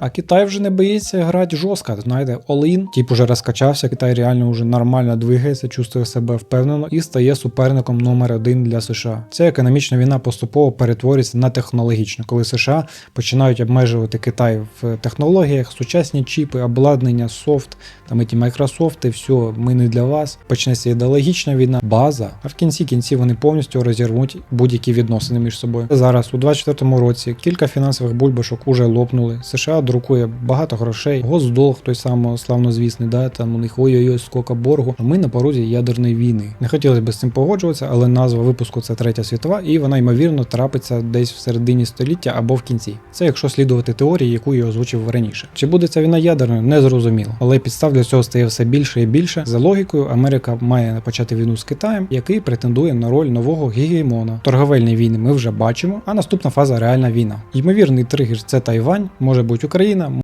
А Китай вже не боїться грати жорстко. Знаєте, all-in. Тіп уже розкачався. Китай реально вже нормально двигається, чувствує себе впевнено і стає суперником номер один для США. Ця економічна війна поступово перетворюється на технологічну, коли США починають обмежувати Китай в технологіях, сучасні чіпи, обладнання, софт, там ті Microsoft, все, ми не для вас. Почнеться ідеологічна війна, база. А в кінці кінці вони повністю розірвуть будь-які відносини між собою. Зараз у 24-му році кілька фінансових бульбашок уже лопнули. США друкує багато грошей. Госдолг той самий славнозвісний, да там у них ой-ой-ой, скільки боргу. А ми на порозі ядерної війни. Не хотілося б з цим погоджуватися, але назва випуску це третя світова, і вона ймовірно трапиться десь в середині століття або в кінці. Це якщо слідувати теорії, яку я озвучив раніше. Чи буде ця війна ядерною, не зрозуміло. Але підстав для цього стає все більше і більше. За логікою, Америка має почати війну з Китаєм, який претендує на роль нового гегемона. Торговельні війни ми вже бачимо, а наступна фаза реальна війна. Ймовірний тригер це Тайвань, може бути Україна.